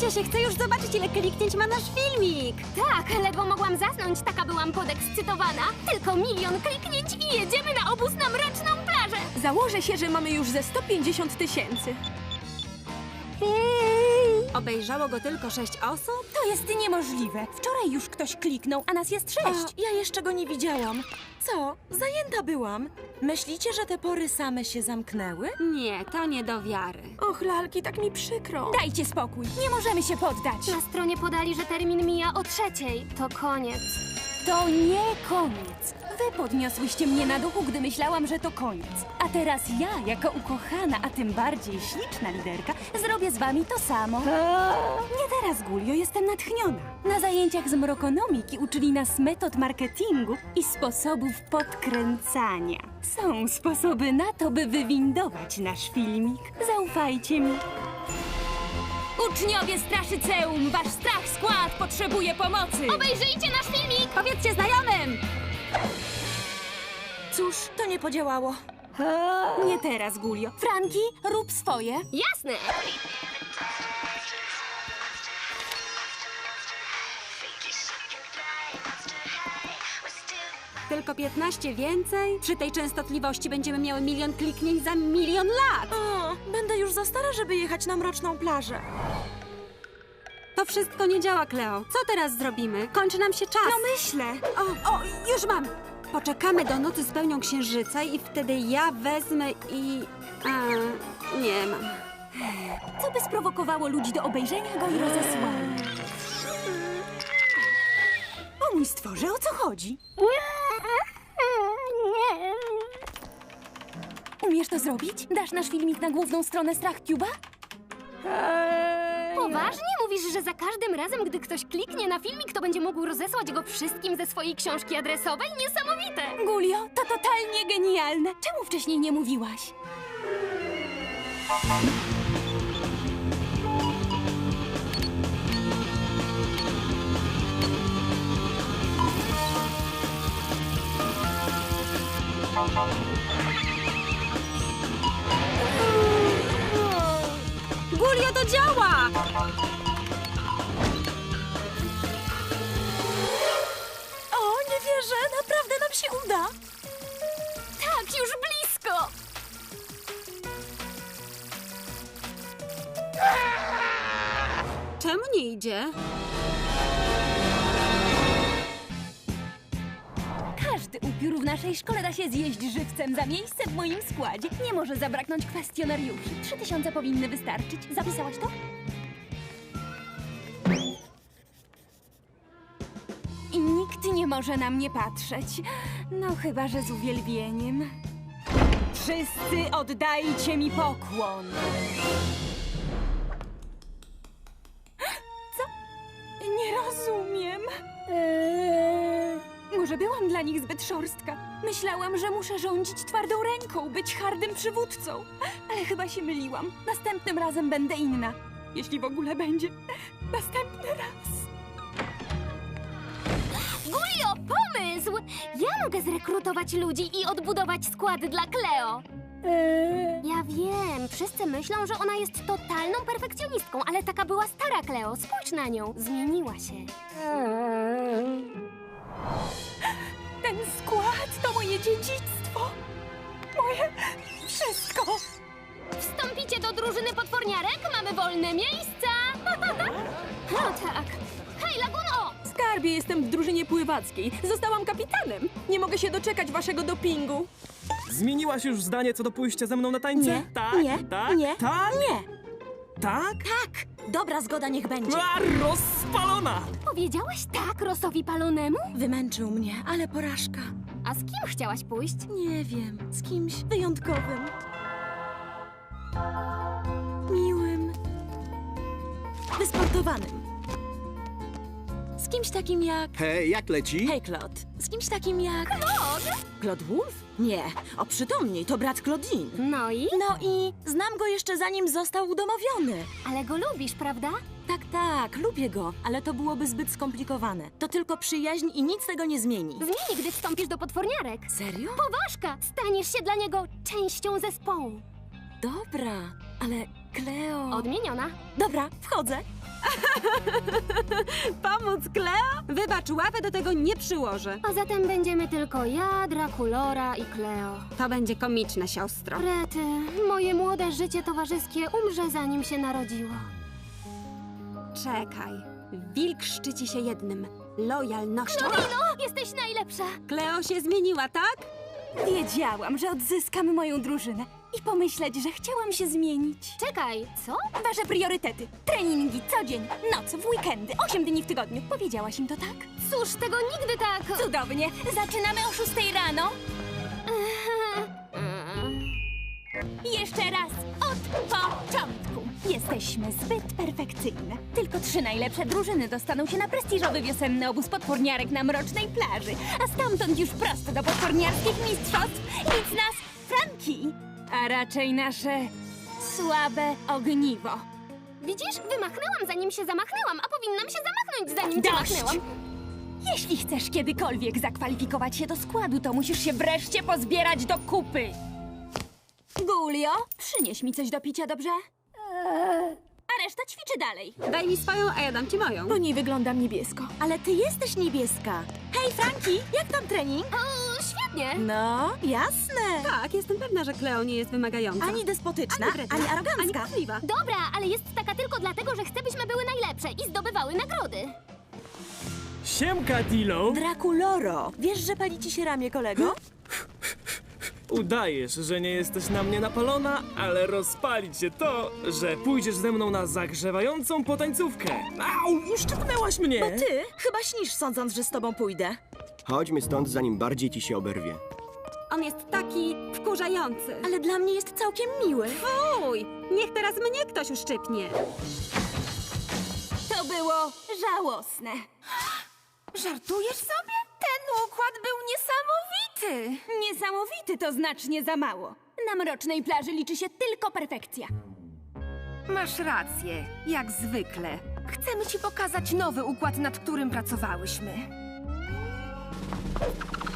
Spieszcie się, chcę już zobaczyć, ile kliknięć ma nasz filmik. Tak, ledwo mogłam zasnąć, taka byłam podekscytowana. Tylko milion kliknięć i jedziemy na obóz na mroczną plażę. Założę się, że mamy już ze 150 tysięcy. Obejrzało go tylko sześć osób? To jest niemożliwe. Wczoraj już ktoś kliknął, a nas jest sześć. A, ja jeszcze go nie widziałam. Co? Zajęta byłam. Myślicie, że te pory same się zamknęły? Nie, to nie do wiary. Och, lalki, tak mi przykro. Dajcie spokój, nie możemy się poddać. Na stronie podali, że termin mija o trzeciej. To koniec. To nie koniec. Wy podniosłyście mnie na duchu, gdy myślałam, że to koniec. A teraz ja, jako ukochana, a tym bardziej śliczna liderka, zrobię z wami to samo. Nie teraz, Gulio, jestem natchniona. Na zajęciach z mrokonomiki uczyli nas metod marketingu i sposobów podkręcania. Są sposoby na to, by wywindować nasz filmik. Zaufajcie mi. Uczniowie Straszyceum, wasz strach skład potrzebuje pomocy! Obejrzyjcie nasz filmik! Powiedzcie znajomym! Cóż, to nie podziałało. Nie teraz, Gulio. Franki, rób swoje. Jasne! Tylko 15 więcej? Przy tej częstotliwości będziemy miały milion kliknięć za milion lat. O, będę już za stara, żeby jechać na mroczną plażę. Wszystko nie działa, Kleo. Co teraz zrobimy? Kończy nam się czas. No myślę. O, o, już mam! Poczekamy do nocy z pełnią księżyca i wtedy ja wezmę i... A, nie mam. Co by sprowokowało ludzi do obejrzenia go i rozesłania? O mój stworze, o co chodzi? Umiesz to zrobić? Dasz nasz filmik na główną stronę StrachTube'a? Poważnie mówisz, że za każdym razem, gdy ktoś kliknie na filmik, to będzie mógł rozesłać go wszystkim ze swojej książki adresowej? Niesamowite! Gulio, to totalnie genialne. Czemu wcześniej nie mówiłaś? Gulio, to działa! Każdy upiór w naszej szkole da się zjeść żywcem za miejsce w moim składzie. Nie może zabraknąć kwestionariuszy. Trzy tysiące powinny wystarczyć. Zapisałaś to? I nikt nie może na mnie patrzeć. No chyba, że z uwielbieniem. Wszyscy oddajcie mi pokłon. Nie rozumiem. Eee, Może byłam dla nich zbyt szorstka. Myślałam, że muszę rządzić twardą ręką, być hardym przywódcą. Ale chyba się myliłam. Następnym razem będę inna. Jeśli w ogóle będzie. Następny raz. Gulio, pomysł! Ja mogę zrekrutować ludzi i odbudować skład dla Cleo. Ja wiem, wszyscy myślą, że ona jest totalną perfekcjonistką, ale taka była stara Cleo. Spójrz na nią, zmieniła się. Ten skład to moje dziedzictwo. Moje wszystko. Wstąpicie do drużyny potworniarek? Mamy wolne miejsca! No tak. Hej, Laguno! Skarbie, jestem w drużynie pływackiej. Zostałam kapitanem. Nie mogę się doczekać waszego dopingu. Zmieniłaś już zdanie co do pójścia ze mną na tańce? Nie, tak, nie, tak, nie, tak, Nie, tak? tak. Dobra zgoda niech będzie. A, rozpalona! Powiedziałeś tak Rosowi Palonemu? Wymęczył mnie, ale porażka. A z kim chciałaś pójść? Nie wiem, z kimś wyjątkowym. Miłym. Wysportowanym. Z kimś takim jak... Hej, jak leci? Hej, Claude. Z kimś takim jak... Claude? Claude Wolf? Nie. O, przytomnij, to brat Claudine. No i? No i znam go jeszcze zanim został udomowiony. Ale go lubisz, prawda? Tak, tak, lubię go, ale to byłoby zbyt skomplikowane. To tylko przyjaźń i nic tego nie zmieni. Zmieni, gdy wstąpisz do potworniarek. Serio? Poważka! Staniesz się dla niego częścią zespołu. Dobra, ale Cleo... Odmieniona. Dobra, wchodzę. Pomóc Wybacz, łapy do tego nie przyłożę. A zatem będziemy tylko ja, Drakulora i Cleo. To będzie komiczne, siostro. Rety, moje młode życie towarzyskie umrze zanim się narodziło. Czekaj. Wilk szczyci się jednym. Lojalnością. Lino, jesteś najlepsza! Kleo się zmieniła, tak? Wiedziałam, że odzyskam moją drużynę. I pomyśleć, że chciałam się zmienić. Czekaj, co? Wasze priorytety. Treningi, co dzień, noc, w weekendy, 8 dni w tygodniu. Powiedziałaś im to tak? Cóż, tego nigdy tak... Cudownie. Zaczynamy o 6 rano. Jeszcze raz, od początku. Jesteśmy zbyt perfekcyjne. Tylko trzy najlepsze drużyny dostaną się na prestiżowy wiosenny obóz potworniarek na Mrocznej Plaży, a stamtąd już prosto do potworniarskich mistrzostw nic nas Franki, a raczej nasze słabe ogniwo. Widzisz, wymachnęłam zanim się zamachnęłam, a powinnam się zamachnąć zanim cię Dość! machnęłam. Jeśli chcesz kiedykolwiek zakwalifikować się do składu, to musisz się wreszcie pozbierać do kupy. Gulio, przynieś mi coś do picia, dobrze? A reszta ćwiczy dalej. Daj mi swoją, a ja dam ci moją. Po niej wyglądam niebiesko. Ale ty jesteś niebieska. Hej, Franki, jak tam trening? O, świetnie! No, jasne. Tak, jestem pewna, że Kleo nie jest wymagająca. Ani despotyczna, ani, ani ani arogancka. Dobra, ale jest taka tylko dlatego, że chce, byśmy były najlepsze i zdobywały nagrody. Siemka, Dilo! Drakuloro, wiesz, że pali ci się ramię, kolego? Udajesz, że nie jesteś na mnie napalona, ale rozpali cię to, że pójdziesz ze mną na zagrzewającą potańcówkę. Au, uszczypnęłaś mnie! Bo ty chyba śnisz, sądząc, że z tobą pójdę. Chodźmy stąd, zanim bardziej ci się oberwie. On jest taki wkurzający. Ale dla mnie jest całkiem miły. Fuj! Niech teraz mnie ktoś uszczypnie. To było żałosne. Żartujesz sobie? Ten układ był niesamowity. Niesamowity to znacznie za mało. Na mrocznej plaży liczy się tylko perfekcja. Masz rację, jak zwykle. Chcemy ci pokazać nowy układ, nad którym pracowałyśmy.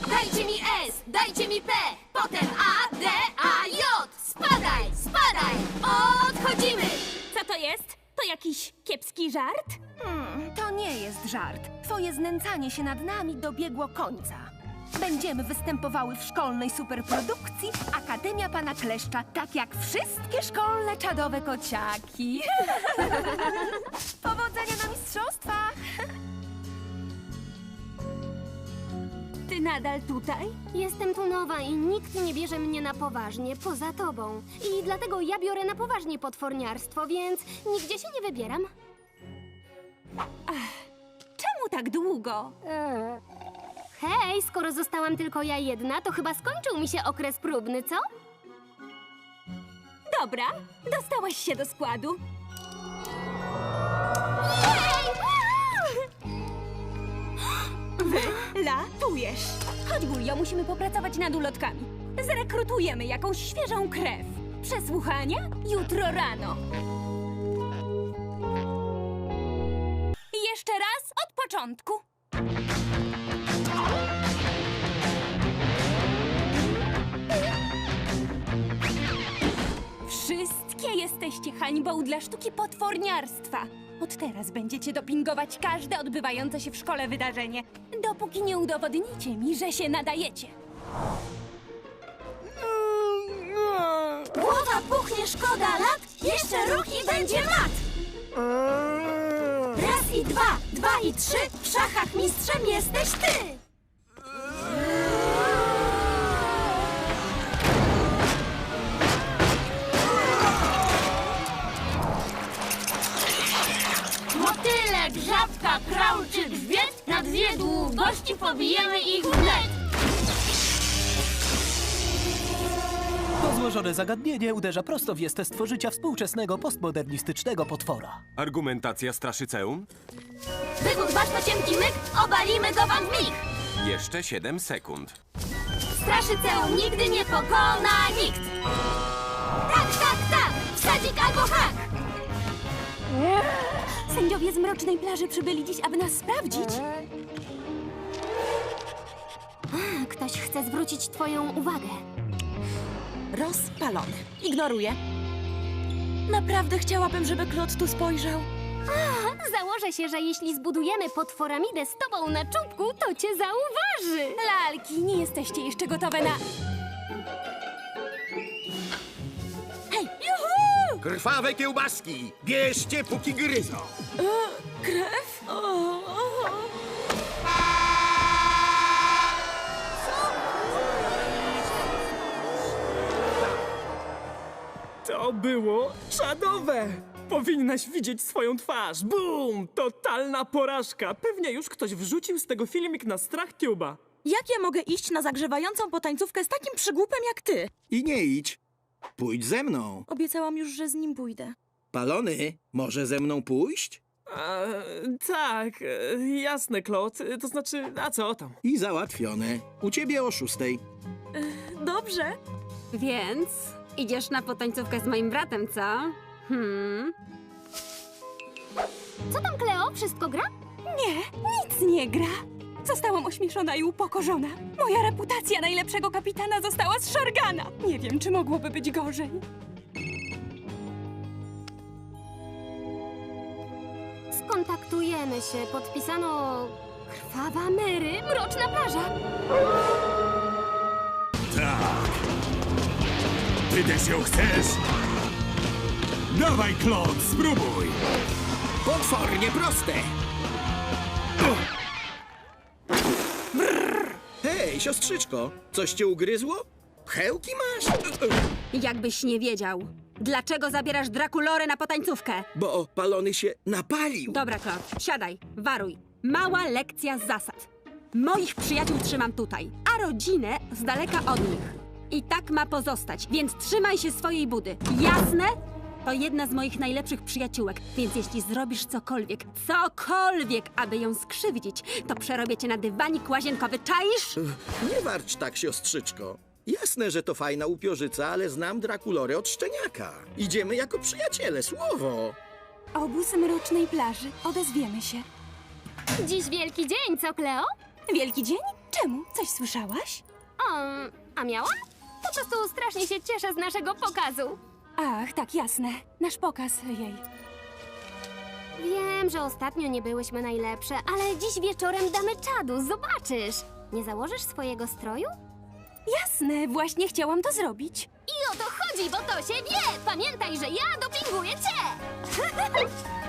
Dajcie mi S, dajcie mi P, potem A, D, A, J. Spadaj, spadaj, odchodzimy. Co to jest? To jakiś kiepski żart? Hmm, to nie jest żart. Twoje znęcanie się nad nami dobiegło końca. Będziemy występowały w szkolnej superprodukcji Akademia Pana Kleszcza, tak jak wszystkie szkolne czadowe kociaki. Powodzenia na mistrzostwach! Ty nadal tutaj? Jestem tu nowa i nikt nie bierze mnie na poważnie, poza tobą. I dlatego ja biorę na poważnie potworniarstwo, więc nigdzie się nie wybieram. Czemu tak długo? Hej, skoro zostałam tylko ja jedna, to chyba skończył mi się okres próbny, co? Dobra, dostałaś się do składu. Wylatujesz. Chodź, Gulio, musimy popracować nad ulotkami. Zrekrutujemy jakąś świeżą krew. Przesłuchania jutro rano. Jeszcze raz od początku. Wszystkie jesteście hańbą dla sztuki potworniarstwa. Od teraz będziecie dopingować każde odbywające się w szkole wydarzenie, dopóki nie udowodnicie mi, że się nadajecie. Głowa puchnie, szkoda lat, jeszcze ruch i będzie mat! Raz i dwa, dwa i trzy, w szachach mistrzem jesteś ty! Dwie długości pobijemy ich wnet! To złożone zagadnienie uderza prosto w jestestwo życia współczesnego postmodernistycznego potwora. Argumentacja straszyceum? Wygód wasz to myk, obalimy go wam w mig! Jeszcze 7 sekund. Straszyceum nigdy nie pokona nikt! Tak, tak, tak! Wsadzik albo hak! Sędziowie z Mrocznej Plaży przybyli dziś, aby nas sprawdzić. Ktoś chce zwrócić twoją uwagę. Rozpalony. Ignoruję. Naprawdę chciałabym, żeby Klot tu spojrzał. Założę się, że jeśli zbudujemy potworamidę z tobą na czubku, to cię zauważy. Lalki, nie jesteście jeszcze gotowe na... Krwawe kiełbaski! Bierzcie, póki gryzą! Krew? O, o, To było czadowe! Powinnaś widzieć swoją twarz. Bum! Totalna porażka. Pewnie już ktoś wrzucił z tego filmik na StrachTube'a. Jak ja mogę iść na zagrzewającą potańcówkę z takim przygłupem jak ty? I nie idź. Pójdź ze mną. Obiecałam już, że z nim pójdę. Palony, może ze mną pójść? A, tak, e, jasne, Claude. To znaczy, a co tam? I załatwione. U ciebie o szóstej. Dobrze. Więc idziesz na potańcówkę z moim bratem, co? Hmm. Co tam, Kleo? Wszystko gra? Nie, nic nie gra. Zostałam ośmieszona i upokorzona. Moja reputacja najlepszego kapitana została zszargana. Nie wiem, czy mogłoby być gorzej. Skontaktujemy się. Podpisano... Krwawa Mary, mroczna plaża. Ty też ją chcesz? Dawaj, Klot, spróbuj. Potwornie proste! Brrr. Hej, siostrzyczko, coś cię ugryzło? Pchełki masz? Jakbyś nie wiedział. Dlaczego zabierasz Drakulorę na potańcówkę? Bo palony się napalił. Dobra, Claude, siadaj, waruj. Mała lekcja zasad. Moich przyjaciół trzymam tutaj, a rodzinę z daleka od nich. I tak ma pozostać, więc trzymaj się swojej budy. Jasne? To jedna z moich najlepszych przyjaciółek, więc jeśli zrobisz cokolwiek, cokolwiek, aby ją skrzywdzić, to przerobię cię na dywanik łazienkowy, czaisz? Nie warcz tak, siostrzyczko. Jasne, że to fajna upiorzyca, ale znam Drakulorę od szczeniaka. Idziemy jako przyjaciele, słowo. Obóz mrocznej plaży. Odezwiemy się. Dziś wielki dzień, co, Kleo? Wielki dzień? Czemu? Coś słyszałaś? O, a miała? Po prostu strasznie się cieszę z naszego pokazu. Ach, tak, jasne. Nasz pokaz jej. Wiem, że ostatnio nie byłyśmy najlepsze, ale dziś wieczorem damy czadu, zobaczysz. Nie założysz swojego stroju? Jasne, właśnie chciałam to zrobić. I o to chodzi, bo to się wie! Pamiętaj, że ja dopinguję cię!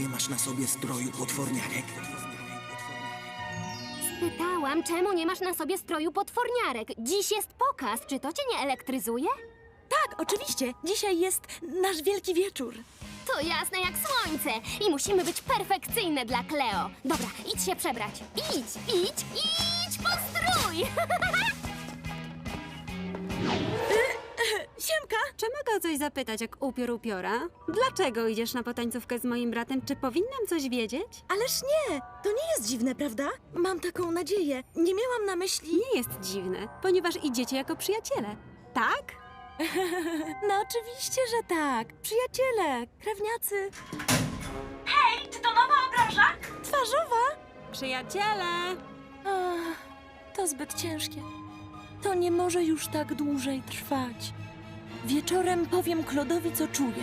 nie masz na sobie stroju potworniarek? Pytałam, czemu nie masz na sobie stroju potworniarek? Dziś jest pokaz, czy to cię nie elektryzuje? Tak, oczywiście. Dzisiaj jest nasz wielki wieczór. To jasne jak słońce i musimy być perfekcyjne dla Kleo. Dobra, idź się przebrać. Idź, idź, idź po strój! Siemka! Czy mogę o coś zapytać, jak upiór upiora? Dlaczego idziesz na potańcówkę z moim bratem? Czy powinnam coś wiedzieć? Ależ nie! To nie jest dziwne, prawda? Mam taką nadzieję. Nie miałam na myśli... Nie jest dziwne, ponieważ idziecie jako przyjaciele. Tak? No oczywiście, że tak. Przyjaciele, krewniacy. Hej, czy to nowa obraża? Twarzowa? Przyjaciele! Ach, to zbyt ciężkie. To nie może już tak dłużej trwać. Wieczorem powiem Klodowi, co czuję.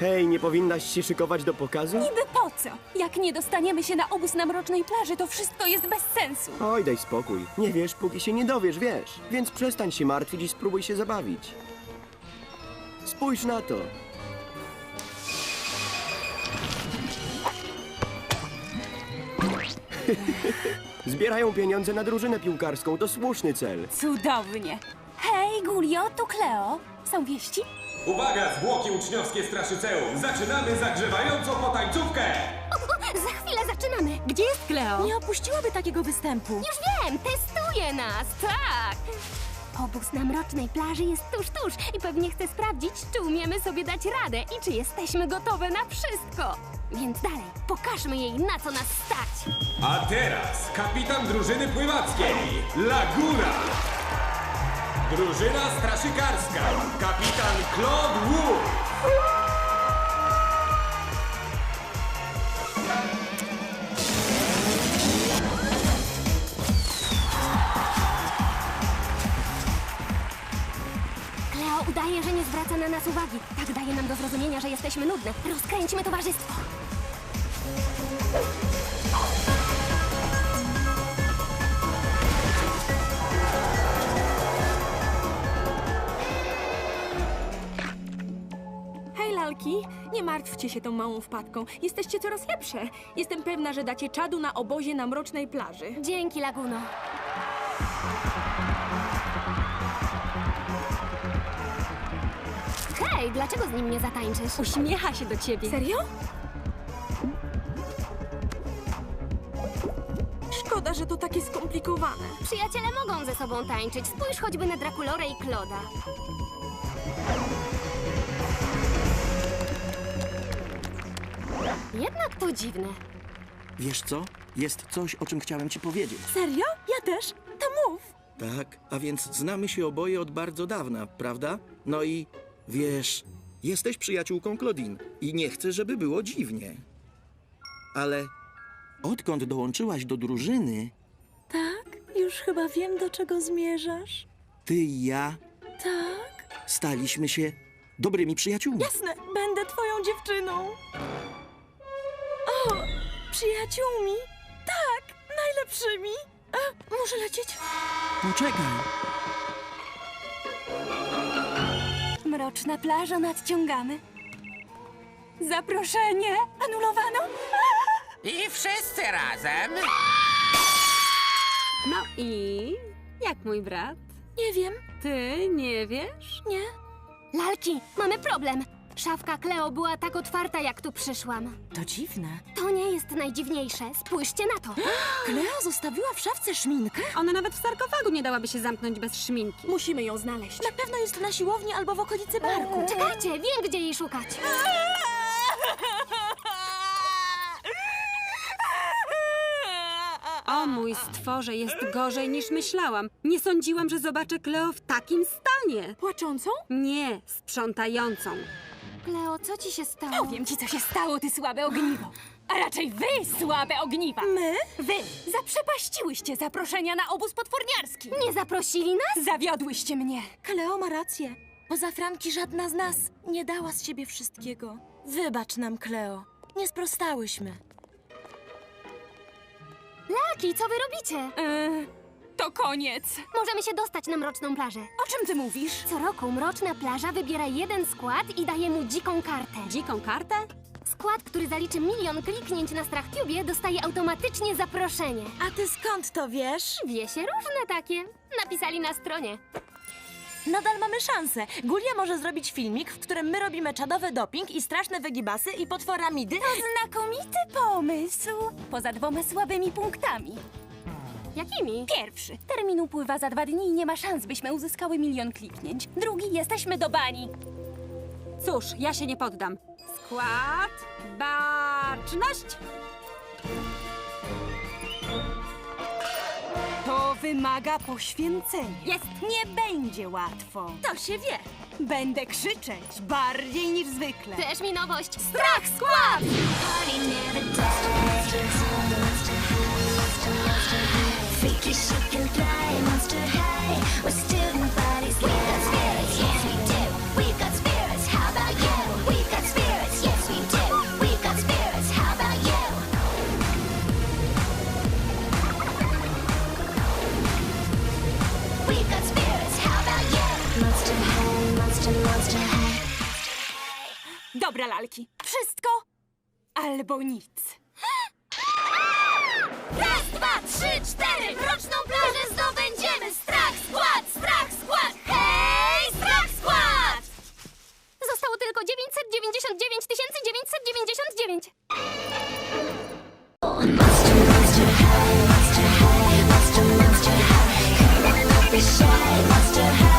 Hej, nie powinnaś się szykować do pokazu? Niby po co? Jak nie dostaniemy się na obóz na mrocznej plaży, to wszystko jest bez sensu. Oj, daj spokój. Nie wiesz, póki się nie dowiesz, wiesz. Więc przestań się martwić i spróbuj się zabawić. Spójrz na to. Zbierają pieniądze na drużynę piłkarską. To słuszny cel. Cudownie. Hej, Gulio, tu Kleo. Są wieści? Uwaga, zwłoki uczniowskie Straszyceum! Zaczynamy zagrzewającą potańcówkę! Za chwilę zaczynamy! Gdzie jest Kleo? Nie opuściłaby takiego występu. Już wiem, testuje nas, tak! Obóz na mrocznej plaży jest tuż, tuż i pewnie chce sprawdzić, czy umiemy sobie dać radę i czy jesteśmy gotowe na wszystko. Więc dalej, pokażmy jej, na co nas stać. A teraz kapitan drużyny pływackiej, Laguna. Drużyna straszykarska, kapitan Claude Wood. Zwraca na nas uwagi. Tak daje nam do zrozumienia, że jesteśmy nudne. Rozkręćmy towarzystwo. Hej, lalki, nie martwcie się tą małą wpadką. Jesteście coraz lepsze. Jestem pewna, że dacie czadu na obozie na mrocznej plaży. Dzięki, Laguno. Hej, dlaczego z nim nie zatańczysz? Uśmiecha się do ciebie. Serio? Szkoda, że to takie skomplikowane. Przyjaciele mogą ze sobą tańczyć. Spójrz choćby na Drakulorę i Kloda. Jednak to dziwne. Wiesz co? Jest coś, o czym chciałem ci powiedzieć. Serio? Ja też? To mów. Tak, a więc znamy się oboje od bardzo dawna, prawda? No i wiesz, jesteś przyjaciółką Claudine i nie chcę, żeby było dziwnie. Ale odkąd dołączyłaś do drużyny, Tak? Już chyba wiem, do czego zmierzasz. ty i ja Tak? staliśmy się dobrymi przyjaciółmi. Jasne, będę twoją dziewczyną. O, przyjaciółmi? Tak, najlepszymi. A, muszę lecieć. Poczekaj. Mroczna plaża nadciągamy. Zaproszenie anulowano. I wszyscy razem. No i jak mój brat? Nie wiem, Ty nie wiesz? nie. Lalki, mamy problem. Szafka Kleo była tak otwarta, jak tu przyszłam. To dziwne. To nie jest najdziwniejsze. Spójrzcie na to. Kleo zostawiła w szafce szminkę? Ona nawet w sarkofagu nie dałaby się zamknąć bez szminki. Musimy ją znaleźć. Na pewno jest na siłowni albo w okolicy barku. Czekajcie, wiem, gdzie jej szukać. O mój stworze, jest gorzej niż myślałam. Nie sądziłam, że zobaczę Kleo w takim stanie. Płaczącą? Nie, sprzątającą. Kleo, co ci się stało? Powiem ci, co się stało, ty słabe ogniwo. A raczej wy, słabe ogniwa. My? Wy zaprzepaściłyście zaproszenia na obóz potworniarski. Nie zaprosili nas? Zawiodłyście mnie. Kleo ma rację. Poza Franki żadna z nas nie dała z siebie wszystkiego. Wybacz nam, Kleo. Nie sprostałyśmy. Lalki, co wy robicie? Yy, to koniec. Możemy się dostać na mroczną plażę. O czym ty mówisz? Co roku mroczna plaża wybiera jeden skład i daje mu dziką kartę. Dziką kartę? Skład, który zaliczy milion kliknięć na StrachCubie, dostaje automatycznie zaproszenie. A ty skąd to wiesz? Wie się różne takie. Napisali na stronie. Nadal mamy szansę. Gulia może zrobić filmik, w którym my robimy czadowy doping i straszne wygibasy i potworamidy. Znakomity pomysł. Poza dwoma słabymi punktami. Jakimi? Pierwszy. Termin upływa za dwa dni i nie ma szans, byśmy uzyskały milion kliknięć. Drugi. Jesteśmy do bani. Cóż, ja się nie poddam. Skład, baczność! To wymaga poświęcenia. Jest! Nie będzie łatwo. To się wie. Będę krzyczeć bardziej niż zwykle. Też mi nowość. Strach skład! Chic, and fly, monster high. We're student Raz, dwa, trzy, cztery! Roczną plażę zdobędziemy! Strach skład! Strach skład! Hej! Strach skład! Zostało tylko 999 999! Monster, monster, hey, monster, monster, hey, hey.